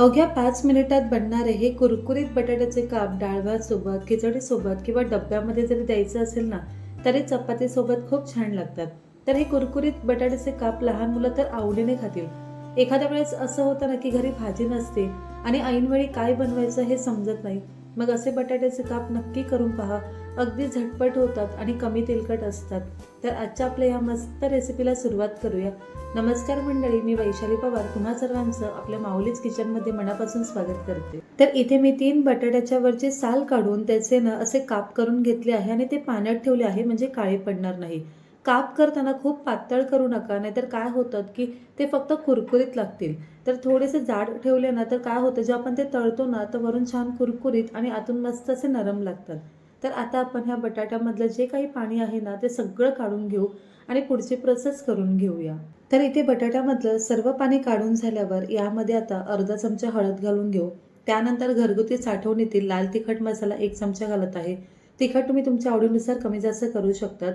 अवघ्या पाच मिनिटात बनणारे हे कुरकुरीत बटाट्याचे काप डाळभातसोबत खिचडीसोबत सोबत किंवा डब्यामध्ये जरी द्यायचं असेल ना तरी चपातीसोबत खूप छान लागतात. तर हे कुरकुरीत बटाट्याचे काप लहान मुलं तर आवडीने खातील. एखाद्या वेळेस असं होतं ना की घरी भाजी नसते आणि ऐनवेळी काय बनवायचं हे समजत नाही. मग असे बटाट्याचे काप नक्की करून पहा. अगदी झटपट होतात आणि कमी तेलकट असतात. तर आजच्या आपल्या या मस्त रेसिपीला सुरुवात करूया. नमस्कार मंडळी मी वैशाली पवार. पुन्हा सर्वांचं आपल्या माऊलीच किचनमध्ये मनापासून स्वागत करते. तर इथे मी तीन बटाट्याच्या वरचे साल काढून त्याचे ना असे काप करून घेतले आहे आणि ते पाण्यात ठेवले आहे म्हणजे काळे पडणार नाही. काप करताना खूप पातळ करू नका नाहीतर काय होतं की ते फक्त कुरकुरीत लागतील. तर थोडेसे जाड ठेवले ना तर काय होतं जेव्हा आपण ते तळतो ना तर वरून छान कुरकुरीत आणि आतून मस्त असे नरम लागतात. तर आता आपण ह्या बटाट्यामधलं जे काही पाणी आहे ना ते सगळं काढून घेऊ आणि पुढची प्रोसेस करून घेऊया. तर इथे बटाट्यामधलं सर्व पाणी काढून झाल्यावर यामध्ये आता अर्धा चमचा हळद घालून घेऊ. त्यानंतर घरगुती साठवणीतील लाल तिखट मसाला एक चमचा घालत आहे. तिखट तुम्ही तुमच्या आवडीनुसार कमी जास्त करू शकतात.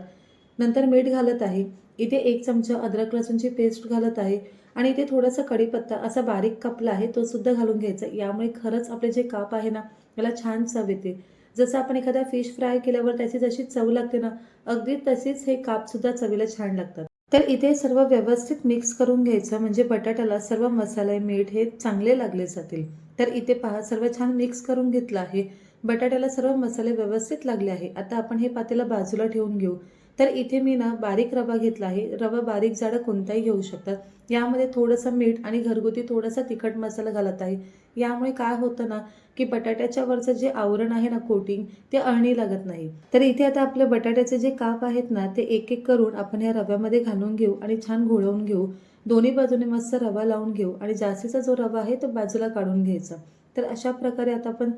नंतर मीठ घालत आहे. इथे एक चमचा अद्रक लसूणची पेस्ट घालत आहे. आणि इथे थोडासा कढीपत्ता असा बारीक कापला आहे तो सुद्धा घालून घ्यायचा. यामुळे खरंच आपले जे काप आहे ना याला छान चव येते. जसं आपण एखादा फिश फ्राय केल्यावर त्याची जशी चव लागते ना अगदी तशीच हे काप सुद्धा चवीला छान लागतात. तर इथे सर्व व्यवस्थित मिक्स करून घ्यायचं म्हणजे बटाट्याला सर्व मसाले मीठ हे चांगले लागले जातील. तर इथे पहा सर्व छान मिक्स करून घेतलं आहे. बटाट्याला सर्व मसाले व्यवस्थित लागले आहे. आता आपण हे पातेला बाजूला ठेवून घेऊ. तर इथे मी ना बारीक रवा घेतला आहे. रवा बारीक जाडं कोणताही घेऊ शकतात यामध्ये थोडंसं मीठ आणि घरगुती थोडासा तिखट मसाला घालत आहे. यामुळे काय होतं ना की बटाट्याच्या वरचं जे आवरण आहे ना कोटिंग ते अळणी लागत नाही. तर इथे आता आपले बटाट्याचे जे काप आहेत ना ते एक एक करून आपण या रव्यामध्ये घालून घेऊ आणि छान घोळवून घेऊ. दोन्ही बाजूने मस्त रवा लावून घेऊ आणि जास्तीचा जो रवा आहे तो बाजूला काढून घ्यायचा. तर अशा प्रकारे आता आपण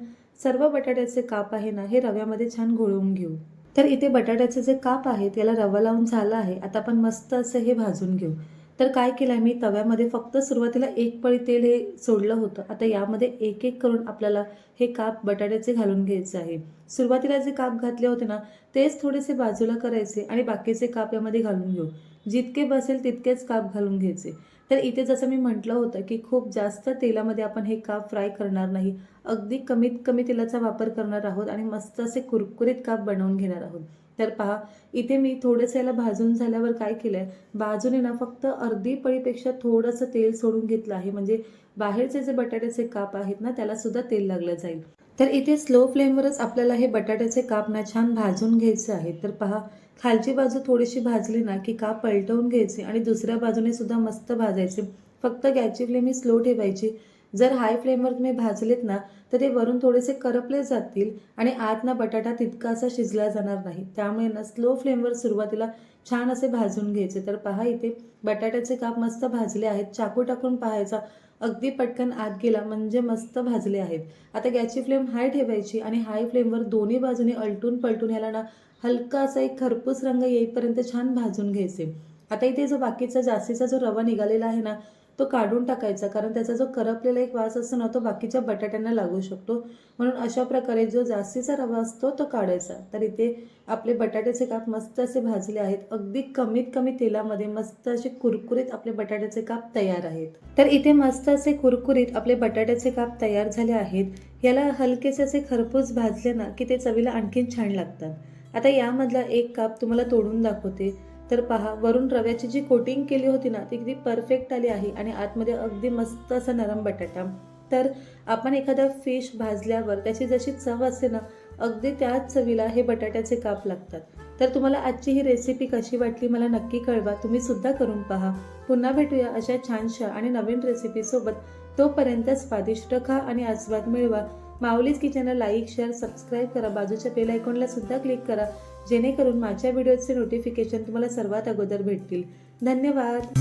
सर्व बटाट्याचे काप आहे ना हे रव्यामध्ये छान घोळवून घेऊ. तर इथे बटाट्याचे जे काप आहे त्याला रवा लावून झालं आहे. आता आपण मस्त असं हे भाजून घेऊ. तर काय केलं आहे मी तव्यामध्ये फक्त सुरुवातीला एक पळी तेल हे सोडलं होतं. आता यामध्ये एक एक करून आपल्याला हे काप बटाट्याचे घालून घ्यायचे आहे. सुरुवातीला जे काप घातले होते ना तेच थोडेसे बाजूला करायचे आणि बाकीचे काप यामध्ये घालून घेऊ. जितके बसेल तितकेच काप घालून घ्यायचे. तर इथे जसं मी म्हटलं होतं की खूप जास्त तेलामध्ये आपण हे काप फ्राय करणार नाही. अगदी कमीत कमी तेलाचा वापर करणार आहोत आणि मस्त असे कुरकुरीत काप बनवून घेणार आहोत. तर पहा इथे मी थोडंसं याला भाजून झाल्यावर काय केलं आहे बाजूने ना फक्त अर्धी पळीपेक्षा थोडंसं तेल सोडून घेतलं आहे. म्हणजे बाहेरचे जे बटाट्याचे काप आहेत ना त्याला सुद्धा तेल लागलं जाईल. तर इथे स्लो फ्लेमवरच आपल्याला हे बटाट्याचे काप ना छान भाजून घ्यायचे आहेत. तर पहा खालची बाजू थोडीशी भाजली ना की काप पलटवून घ्यायचे आणि दुसऱ्या बाजूने सुद्धा मस्त भाजायचे. फक्त गॅसची फ्लेम ही स्लो ठेवायची. जर हाय फ्लेमवर तुम्ही भाजलेत ना तर ते वरून थोडेसे करपले जातील आणि आत ना बटाटा तितका असा शिजला जाणार नाही. त्यामुळे ना स्लो फ्लेमवर सुरुवातीला छान असे भाजून घ्यायचे. तर पहा इथे बटाट्याचे काप मस्त भाजले आहेत. चाकू टाकून पाहायचा. अगदी पटकन आत गेला म्हणजे मस्त भाजले आहेत. आता गॅसची फ्लेम हाय ठेवायची आणि हाय फ्लेमवर दोन्ही बाजूने अलटून पलटून ह्याला ना हलका असा एक खरपूस रंग येईपर्यंत छान भाजून घ्यायचे. आता इथे जो बाकीचा जास्तीचा जो रवा निघालेला आहे ना तो काढून टाकायचा कारण त्याचा जो करपलेला एक वास असतो ना तो बाकीच्या बटाट्यांना लागू शकतो. म्हणून अशा प्रकारे जो जास्तीचा रवा असतो तो काढायचा. तर इथे आपले बटाट्याचे काप मस्त असे भाजले आहेत. अगदी कमीत कमी तेलामध्ये मस्त असे कुरकुरीत आपले बटाट्याचे काप तयार आहेत. तर इथे मस्त असे कुरकुरीत आपले बटाट्याचे काप तयार झाले आहेत. याला हलकेसे असे खरपूस भाजले ना की ते चवीला आणखीन छान लागतात. आता यामधला एक काप तुम्हाला तोडून दाखवते. तर पहा वरून रव्याची जी कोटिंग केली होती ना ती अगदी परफेक्ट आली आहे आणि आतमध्ये अगदी मस्त असा नरम बटाटा. तर आपण एखादा फिश भाजल्यावर त्याची जशी चव असते ना अगदी त्याच चवीला हे बटाट्याचे काप लागतात. तर तुम्हाला आजची ही रेसिपी कशी वाटली मला नक्की कळवा. तुम्ही सुद्धा करून पहा. पुन्हा भेटूया अशा छानशा आणि नवीन रेसिपीसोबत तोपर्यंत स्वादिष्ट खा आणि आस्वाद मिळवा. माऊलीज किचनला लाईक शेअर सबस्क्राईब करा. बाजूच्या बेल आयकॉनला सुद्धा क्लिक करा. जेणेकरून माझ्या व्हिडिओचे नोटिफिकेशन तुम्हाला सर्वात अगोदर भेटतील. धन्यवाद.